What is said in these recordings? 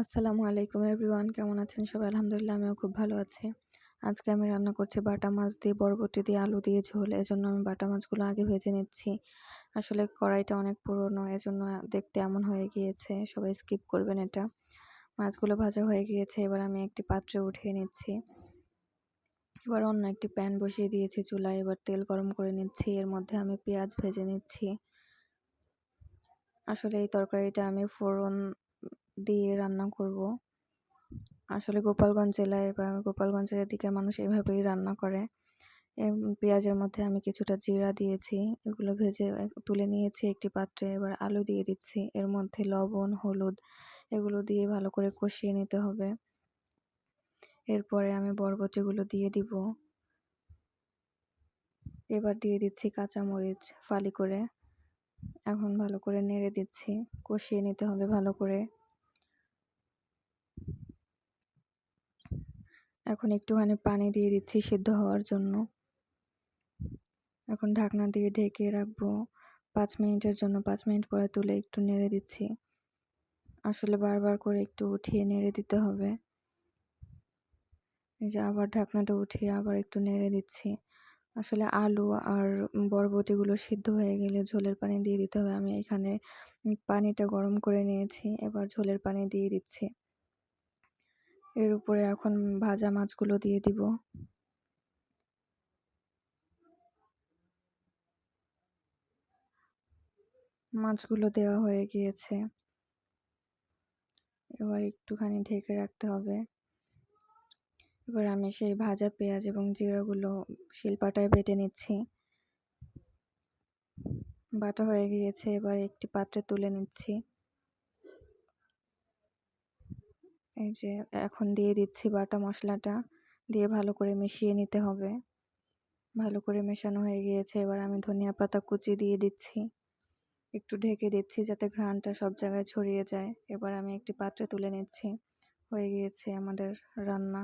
আসসালামু আলাইকুম এভরিওয়ান, কেমন আছেন সবাই? আলহামদুলিল্লাহ আমিও খুব ভালো আছি। আজকে আমি রান্না করছি বাটা মাছ দিয়ে, বরবটি দিয়ে, আলু দিয়ে ঝোল। এজন্য আমি বাটা মাছগুলো আগে ভেজে নিচ্ছি। আসলে কড়াইটা অনেক পুরনো, এজন্য দেখতে এমন হয়ে গিয়েছে। সবাই স্কিপ করবেন এটা। মাছগুলো ভাজা হয়ে গিয়েছে, এবার আমি একটি পাত্রে উঠিয়ে নিচ্ছি। এবার অন্য একটি প্যান বসিয়ে দিয়েছি চুলায়, এবার তেল গরম করে নিচ্ছি। এর মধ্যে আমি পেঁয়াজ ভেজে নিচ্ছি। আসলে এই তরকারিটা আমি ফোড়ন দিয়ে রান্না করব। আসলে গোপালগঞ্জ জেলায় বা গোপালগঞ্জের দিকের মানুষ এভাবেই রান্না করে। পেঁয়াজের মধ্যে আমি কিছুটা জিরা দিয়েছি, এগুলো ভেজে তুলে নিয়েছি একটি পাত্রে, এবার আলু দিয়ে দিচ্ছি। এর মধ্যে লবণ, হলুদ, এগুলো দিয়ে ভালো করে কষিয়ে নিতে হবে। এরপরে আমি বরবটিগুলো দিয়ে দিব। এবার দিয়ে দিচ্ছি কাঁচামরিচ ফালি করে। এখন ভালো করে নেড়ে দিচ্ছি, কষিয়ে নিতে হবে ভালো করে। এখন একটুখানি পানি দিয়ে দিচ্ছি সিদ্ধ হওয়ার জন্য। এখন ঢাকনা দিয়ে ঢেকে রাখব। পাঁচ মিনিটের জন্য, পাঁচ মিনিট পরে তুলে একটু নেড়ে দিচ্ছি। আসলে বারবার করে একটু উঠিয়ে নেড়ে দিতে হবে। এই যে আবার ঢাকনাটা উঠিয়ে আবার একটু নেড়ে দিচ্ছি। আসলে আলু আর বরবটিগুলো সিদ্ধ হয়ে গেলে ঝোলের পানি দিয়ে দিতে হবে। আমি এখানে পানিটা গরম করে নিয়েছি। এবার ঝোলের পানি দিয়ে দিচ্ছি। এর উপরে এখন ভাজা মাছগুলো দিয়ে দিব। মাছগুলো দেওয়া হয়ে গিয়েছে। এবার একটুখানি ঢেকে রাখতে হবে। এবার আমি সেই ভাজা পেঁয়াজ এবং জিরাগুলো শিলপাটায় বেটে নিচ্ছি। বাটা হয়ে গিয়েছে, এবার একটি পাত্রে তুলে নিচ্ছি। এই যে এখন দিয়ে দিচ্ছি বাটা মশলাটা, দিয়ে ভালো করে মিশিয়ে নিতে হবে। ভালো করে মেশানো হয়ে গিয়েছে, এবার আমি ধনিয়া পাতা কুচি দিয়ে দিচ্ছি। একটু ঢেকে দিচ্ছি যাতে ঘ্রাণটা সব জায়গায় ছড়িয়ে যায়। এবার আমি একটি পাত্রে তুলে নিচ্ছি। হয়ে গিয়েছে আমাদের রান্না।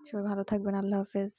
সবাই ভালো থাকবেন, আল্লাহ হাফেজ।